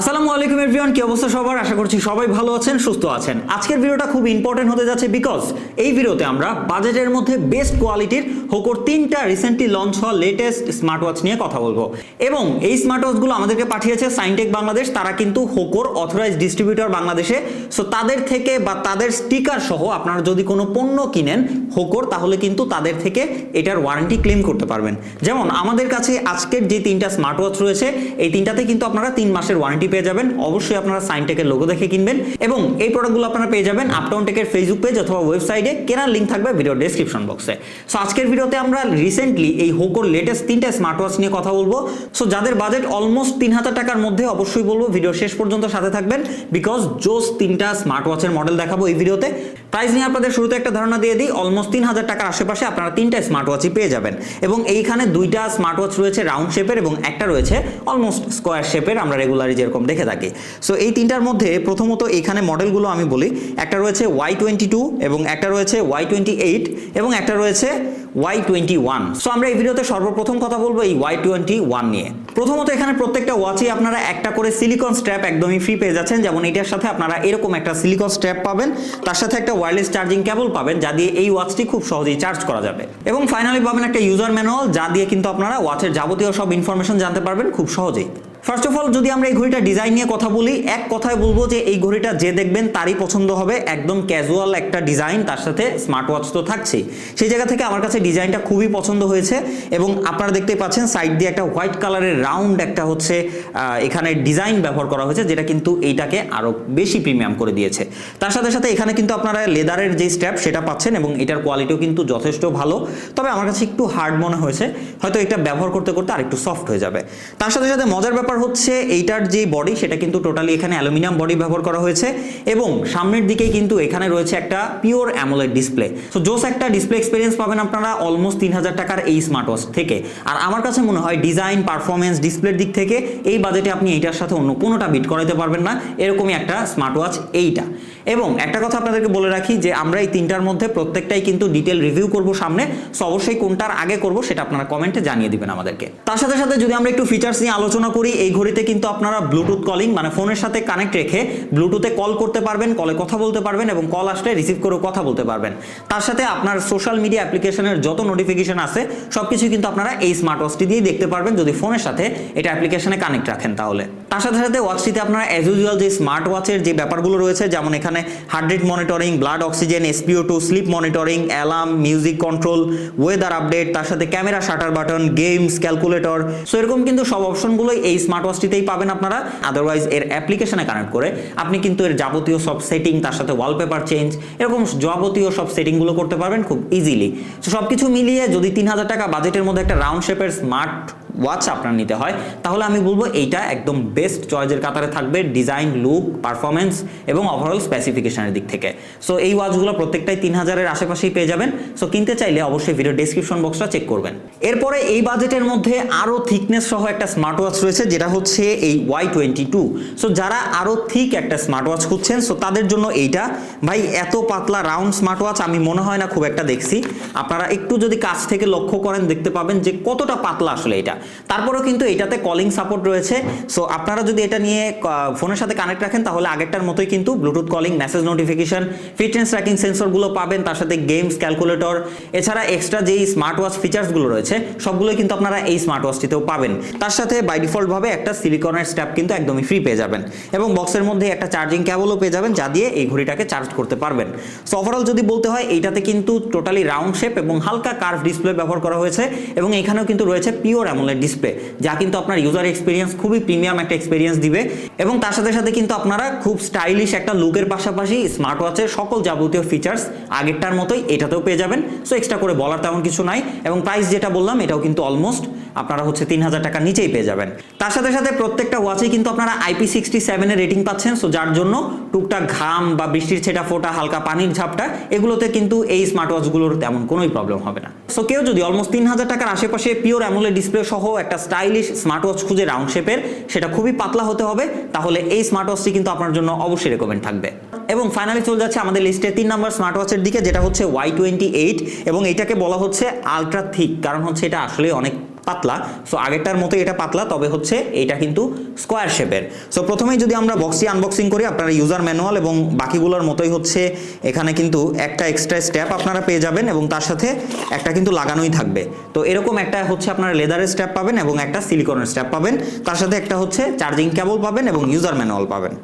আসসালামু আলাইকুম এভরিওয়ান, কি অবস্থা সবার? আশা করছি সবাই ভালো আছেন, সুস্থ আছেন। আজকের ভিডিওটা খুব ইম্পর্টেন্ট হতে যাচ্ছে বিকজ এই ভিডিওতে আমরা বাজেটের মধ্যে বেস্ট কোয়ালিটির হোকোর তিনটা রিসেন্টলি লঞ্চ হওয়া লেটেস্ট স্মার্ট ওয়াচ নিয়ে কথা বলব। এবং এই স্মার্ট ওয়াচগুলো আমাদেরকে পাঠিয়েছে সাইনটেক বাংলাদেশ তারা কিন্তু হোকোর অথরাইজ ডিস্ট্রিবিউটর বাংলাদেশে। সো তাদের থেকে বা তাদের স্টিকার সহ আপনারা যদি কোনো পণ্য কিনেন হোকোর, তাহলে কিন্তু তাদের থেকে এটার ওয়ারেন্টি ক্লেম করতে পারবেন। যেমন, আমাদের কাছে আজকের যে তিনটা স্মার্ট ওয়াচ রয়েছে, এই তিনটাতে কিন্তু আপনারা তিন মাসের ওয়ারেন্টি পেয়ে যাবেন। অবশ্যই আপনারা সাইনটেকের লোগো দেখে কিনবেন এবং এই প্রোডাক্টগুলো আপনারা পেয়ে যাবেন আপটাউন টেকের ফেসবুক পেজ অথবা ওয়েবসাইটে কেনার লিঙ্ক থাকবে ভিডিও ডেসক্রিপশন বক্সে সো আজকের ভিডিওতে আমরা রিসেন্টলি এই হোকোর লেটেস্ট তিনটা স্মার্ট ওয়াচ নিয়ে কথা বলব। সো যাদের বাজেট অলমোস্ট তিন হাজার টাকার মধ্যে অবশ্যই বলব ভিডিও শেষ পর্যন্ত সাথে থাকবেন। বিকজ জোস তিনটা স্মার্ট ওয়াচের মডেল দেখাবো এই ভিডিওতে প্রাইস নিয়ে আপনাদের শুরুতে একটা ধারণা দিয়ে দিই অলমোস্ট তিন হাজার টাকার আশেপাশে আপনারা তিনটা স্মার্ট ওয়াচই পেয়ে যাবেন। এবং এইখানে দুইটা স্মার্ট ওয়াচ রয়েছে রাউন্ড শেপের এবং একটা রয়েছে অলমোস্ট স্কোয়ার শেপের আমরা রেগুলারই যেরকম দেখে থাকি। সো এই তিনটার মধ্যে প্রথমত এখানে মডেলগুলো আমি বলি। একটা রয়েছে ওয়াই টোয়েন্টি টু এবং একটা রয়েছে ওয়াই টোয়েন্টি এইট এবং একটা রয়েছে ওয়াই টোয়েন্টি ওয়ান সো আমরা এই ভিডিওতে সর্বপ্রথম কথা বলব এই ওয়াই টোয়েন্টি ওয়ান নিয়ে। প্রথমত এখানে প্রত্যেকটা ওয়াচই আপনারা একটা করে সিলিকন স্ট্র্যাপ একদমই ফ্রি পেয়ে যাচ্ছেন। যেমন এটার সাথে আপনারা এরকম একটা সিলিকন স্ট্র্যাপ পাবেন। তার সাথে একটা ওয়্যারলেস চার্জিং কেবল পাবেন, যা দিয়ে এই ওয়াচটি খুব সহজেই চার্জ করা যাবে। এবং ফাইনালি পাবেন একটা ইউজার ম্যানুয়াল যা দিয়ে কিন্তু আপনারা ওয়াচের যাবতীয় সব ইনফরমেশন জানতে পারবেন খুব সহজেই। ফার্স্ট অফ অল যদি আমরা এই ঘড়িটা ডিজাইন নিয়ে কথা বলি, এক কথায় বলব যে এই ঘড়িটা যে দেখবেন তারই পছন্দ হবে। একদম ক্যাজুয়াল একটা ডিজাইন তার সাথে স্মার্ট ওয়াচ তো থাকছেই। সেই জায়গা থেকে আমার কাছে ডিজাইনটা খুবই পছন্দ হয়েছে এবং আপনারা দেখতেই পাচ্ছেন সাইড দিয়ে একটা হোয়াইট কালারের রাউন্ড একটা হচ্ছে এখানে ডিজাইন ব্যবহার করা হয়েছে, যেটা কিন্তু এইটাকে আরও বেশি প্রিমিয়াম করে দিয়েছে। তার সাথে সাথে এখানে কিন্তু আপনারা লেদারের যে স্ট্র্যাপ সেটা পাচ্ছেন এবং এটার কোয়ালিটিও কিন্তু যথেষ্ট ভালো। তবে আমার কাছে একটু হার্ড মনে হয়েছে, হয়তো এটা ব্যবহার করতে করতে আরেকটু সফট হয়ে যাবে। তার সাথে সাথে মজার ব্যাপার হচ্ছে এইটার যে বডি সেটা কিন্তু টোটালি এখানে অ্যালুমিনিয়াম বডি ব্যবহার করা হয়েছে এবং সামনের দিকেই কিন্তু এখানে রয়েছে একটা পিওর অ্যামোলেড ডিসপ্লে সো জোস একটা ডিসপ্লে এক্সপিরিয়েন্স পাবেন আপনারা অলমোস্ট তিন হাজার টাকার এই স্মার্ট ওয়াচ থেকে। আর আমার কাছে মনে হয় ডিজাইন পারফরমেন্স ডিসপ্লের দিক থেকে এই বাজেটে আপনি এইটার সাথে অন্য কোনোটা বিট করাতে পারবেন না। এরকমই একটা স্মার্ট ওয়াচ এইটা। এবং একটা কথা আপনাদেরকে বলে রাখি যে, আমরা এই তিনটার মধ্যে প্রত্যেকটাই কিন্তু ডিটেল রিভিউ করব সামনে। সো অবশ্যই কোনটার আগে করব সেটা আপনারা কমেন্টে জানিয়ে দিবেন আমাদেরকে। তার সাথে সাথে যদি আমরা একটু ফিচার্স নিয়ে আলোচনা করি এই ঘড়িতে কিন্তু আপনারা ব্লুটুথ কলিং মানে ফোনের সাথে কানেক্ট রেখে ব্লুটুথে কল করতে পারবেন কলে কথা বলতে পারবেন এবং কল আসলে রিসিভ করে কথা বলতে পারবেন। তার সাথে আপনার সোশ্যাল মিডিয়া অ্যাপ্লিকেশনের যত নোটিফিকেশন আছে সব সবকিছু কিন্তু আপনারা এই স্মার্ট ওয়াচটি দিয়ে দেখতে পারবেন। যদি ফোনের সাথে এটা অ্যাপ্লিকেশনে কানেক্ট রাখেন তাহলে। তার সাথে সাথে ওয়াচটিতে আপনারা অ্যাজ ইউজুয়াল যে স্মার্ট ওয়াচের যে ব্যাপারগুলো রয়েছে, যেমন এখানে heart rate monitoring blood oxygen SpO two sleep monitoring alarm music control weather update তার সাথে camera shutter button games calculator so এরকম কিন্তু সব অপশনগুলোই এই স্মার্ট ওয়াচটিতেই পাবেন আপনারা। আদারওয়াইজ এর অ্যাপ্লিকেশনে কানেক্ট করে আপনি কিন্তু এর যাবতীয় সব সেটিং তার সাথে ওয়ালপেপার চেঞ্জ এরকম যাবতীয় সব সেটিংগুলো করতে পারবেন খুব ইজিলি সো সব কিছু মিলিয়ে যদি তিন হাজার টাকা বাজেটের মধ্যে একটা রাউন্ড শেপের স্মার্ট ওয়াচ আপনার নিতে হয়, তাহলে আমি বলব এইটা একদম বেস্ট চয়েসের কাতারে থাকবে ডিজাইন লুক পারফরমেন্স এবং ওভারঅল স্পেসিফিকেশনের দিক থেকে। সো এই ওয়াচগুলো প্রত্যেকটাই তিন হাজারের আশেপাশেই পেয়ে যাবেন। সো কিনতে চাইলে অবশ্যই ভিডিও ডেসক্রিপশন বক্সটা চেক করবেন। এরপরে এই বাজেটের মধ্যে আরও থিকনেস সহ একটা স্মার্ট ওয়াচ রয়েছে, যেটা হচ্ছে এই ওয়াই টোয়েন্টি টু সো যারা আরও থিক একটা স্মার্ট ওয়াচ খুঁজছেন সো তাদের জন্য এইটা। ভাই, এত পাতলা রাউন্ড স্মার্ট ওয়াচ আমি মনে হয় না খুব একটা দেখছি। আপনারা একটু যদি কাছ থেকে লক্ষ্য করেন, দেখতে পাবেন যে কতটা পাতলা আসলে এটা। তারপরেও কিন্তু এটাতে কলিং সাপোর্ট রয়েছে। সো আপনারা যদি এটা নিয়ে ফোনের সাথে কানেক্ট রাখেন, তাহলে আগেরটার মতোই কিন্তু Bluetooth calling message notification fitness tracking সেন্সরগুলো পাবেন, তার সাথে গেমস ক্যালকুলেটর এছাড়া এক্সট্রা যেই স্মার্ট ওয়াচ ফিচার্সগুলো রয়েছে, সবগুলোই কিন্তু আপনারা এই স্মার্ট ওয়াচটিতেও পাবেন। তার সাথে বাই ডিফল্টভাবে একটা সিলিকনের স্ট্যাপ কিন্তু একদমই ফ্রি পেয়ে যাবেন এবং বক্সের মধ্যে একটা চার্জিং ক্যাবলও পেয়ে যাবেন, যা দিয়ে এই ঘড়িটাকে চার্জ করতে পারবেন। সো ওভারঅল যদি বলতে হয়, এইটাতে কিন্তু টোটালি রাউন্ড শেপ এবং হালকা কার্ভ ডিসপ্লে ব্যবহার করা হয়েছে এবং এখানেও কিন্তু রয়েছে পিওর অ্যামোলেড ডিসপ্লে যা কিন্তু আপনার ইউজার এক্সপিরিয়েন্স খুবই প্রিমিয়াম একটা এক্সপিরিয়েন্স দিবে। এবং তার সাথে সাথে কিন্তু আপনারা খুব স্টাইলিশ একটা লুকের পাশাপাশি স্মার্ট ওয়াচের সকল যাবতীয় ফিচার্স আগেরটার মতোই এটাতেও পেয়ে যাবেন। সো এক্সট্রা করে বলার তেমন কিছু নাই। এবং প্রাইস যেটা বললাম, এটাও কিন্তু অলমোস্ট আপনারা হচ্ছে তিন হাজার টাকার নিচেই পেয়ে যাবেন। তার সাথে সাথে প্রত্যেকটা ওয়াচেই কিন্তু আপনারা আইপি সিক্সটি সেভেনের রেটিং পাচ্ছেন। সো যার জন্য টুকটাক ঘাম বা বৃষ্টির ছেটা ফোটা, হালকা পানির ঝাপটা, এগুলোতে কিন্তু এই স্মার্ট ওয়াচগুলোর তেমন কোনোই প্রবলেম হবে না। সো কেউ যদি অলমোস্ট তিন হাজার টাকার আশেপাশে পিওর অ্যামোলেড ডিসপ্লে সহ একটা স্টাইলিশ স্মার্ট ওয়াচ খুঁজে রাউন্ড শেপের সেটা খুবই পাতলা হতে হবে। তাহলে এই স্মার্ট ওয়াচটি কিন্তু আপনার জন্য অবশ্যই রেকমেন্ড থাকবে। এবং ফাইনালি চলে যাচ্ছে আমাদের লিস্টে তিন নাম্বার স্মার্ট ওয়াচের দিকে, যেটা হচ্ছে ওয়াই টোয়েন্টি এইট এবং এটাকে বলা হচ্ছে আলট্রা থিক কারণ হচ্ছে এটা আসলে অনেক পাতলা। সো আগেরটার মতো এটা পাতলা, তবে হচ্ছে এটা কিন্তু স্কোয়ার শেপের সো প্রথমেই যদি আমরা বক্সটি আনবক্সিং করি, আপনারা ইউজার ম্যানুয়াল এবং বাকিগুলোর মতোই হচ্ছে এখানে কিন্তু একটা এক্সট্রা স্ট্যাপ আপনারা পেয়ে যাবেন এবং তার সাথে একটা কিন্তু লাগানোই থাকবে। তো এরকম একটা হচ্ছে আপনারা লেদারের স্ট্যাপ পাবেন এবং একটা সিলিকনের স্ট্যাপ পাবেন। তার সাথে একটা হচ্ছে চার্জিং কেবল পাবেন এবং ইউজার ম্যানুয়াল পাবেন।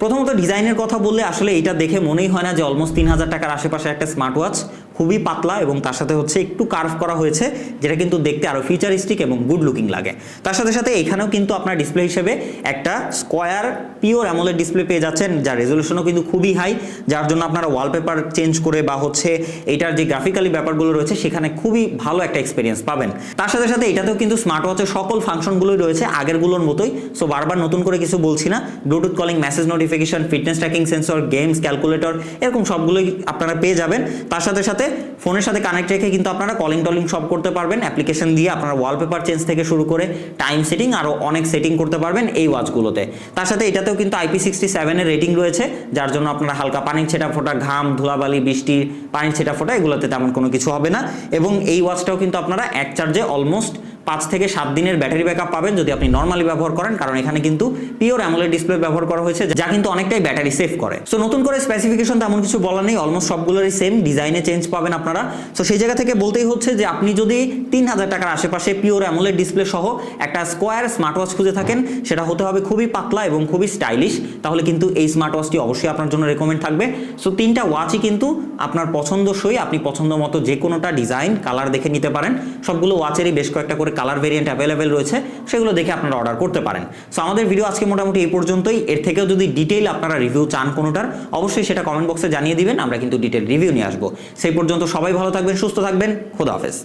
প্রথমত ডিজাইনের কথা বললে আসলে এটা দেখে মনেই হয় না যে অলমোস্ট তিন হাজার টাকার আশেপাশে একটা স্মার্ট ওয়াচ খুবই পাতলা এবং তার সাথে হচ্ছে একটু কার্ভ করা হয়েছে, যেটা কিন্তু দেখতে আরও ফিউচারিস্টিক এবং গুড লুকিং লাগে। তার সাথে সাথে এখানেও কিন্তু আপনার ডিসপ্লে হিসেবে একটা স্কোয়ার পিওর অ্যামোলেড ডিসপ্লে পেয়ে যাচ্ছেন, যার রেজলিউশনও কিন্তু খুবই হাই যার জন্য আপনারা ওয়ালপেপার চেঞ্জ করে বা হচ্ছে এটার যে গ্রাফিক্যালি ব্যাপারগুলো রয়েছে, সেখানে খুবই ভালো একটা এক্সপিরিয়েন্স পাবেন। তার সাথে সাথে এটাতেও কিন্তু স্মার্ট ওয়াচের সকল ফাংশনগুলোই রয়েছে আগেরগুলোর মতোই সো বারবার নতুন করে কিছু বলছি না Bluetooth calling message notification fitness tracking sensor games calculator এরকম সবগুলোই আপনারা পেয়ে যাবেন। তার সাথে সাথে ফোনের সাথে কানেক্ট রেখে কিন্তু আপনারা কলিং টলিং সব করতে পারবেন। অ্যাপ্লিকেশন দিয়ে আপনারা ওয়ালপেপার চেঞ্জ থেকে শুরু করে টাইম সেটিং আরও অনেক সেটিং করতে পারবেন এই ওয়াচগুলোতে। তার সাথে এটাতেও কিন্তু আইপি সিক্সটি সেভেনের রেটিং রয়েছে, যার জন্য আপনারা হালকা পানির ছেটা ফোটা, ঘাম, ধুলাবালি, বৃষ্টি, পানির ছেটা ফোটা, এগুলোতে তেমন কোনো কিছু হবে না। এবং এই ওয়াচটাও কিন্তু আপনারা এক চার্জে অলমোস্ট পাঁচ থেকে সাত দিনের ব্যাটারি ব্যাকআপ পাবেন যদি আপনি নর্মালি ব্যবহার করেন, কারণ এখানে কিন্তু পিওর অ্যামোলেড ডিসপ্লে ব্যবহার করা হয়েছে, যা কিন্তু অনেকটাই ব্যাটারি সেভ করে। সো নতুন করে স্পেসিফিকেশন তেমন কিছু বলার নেই অলমোস্ট সবগুলোরই সেম ডিজাইনে চেঞ্জ পাবেন আপনারা। সো সেই জায়গা থেকে বলতেই হচ্ছে যে, আপনি যদি তিন হাজার টাকার আশেপাশে পিওর অ্যামোলেড ডিসপ্লে সহ একটা স্কোয়ার স্মার্ট ওয়াচ খুঁজে থাকেন, সেটা হতে হবে খুবই পাতলা এবং খুবই স্টাইলিশ তাহলে কিন্তু এই স্মার্ট ওয়াচটি অবশ্যই আপনার জন্য রেকমেন্ড থাকবে। সো তিনটা ওয়াচই কিন্তু আপনার পছন্দসই, আপনি পছন্দ মতো যে কোনোটা ডিজাইন কালার দেখে নিতে পারেন। সবগুলো ওয়াচেরই বেশ কয়েকটা করে কালার ভেরিয়েন্ট অ্যাভেলেবেল রয়েছে, সেগুলো দেখে আপনারা অর্ডার করতে পারেন। সো আমাদের ভিডিও আজকে মোটামুটি এই পর্যন্তই। এর থেকেও যদি ডিটেইল আপনারা রিভিউ চান কোনোটার, অবশ্যই সেটা কমেন্ট বক্সে জানিয়ে দিবেন, আমরা কিন্তু ডিটেল রিভিউ নিয়ে আসব। সেই পর্যন্ত সবাই ভালো থাকবেন, সুস্থ থাকবেন, খোদা হাফেজ।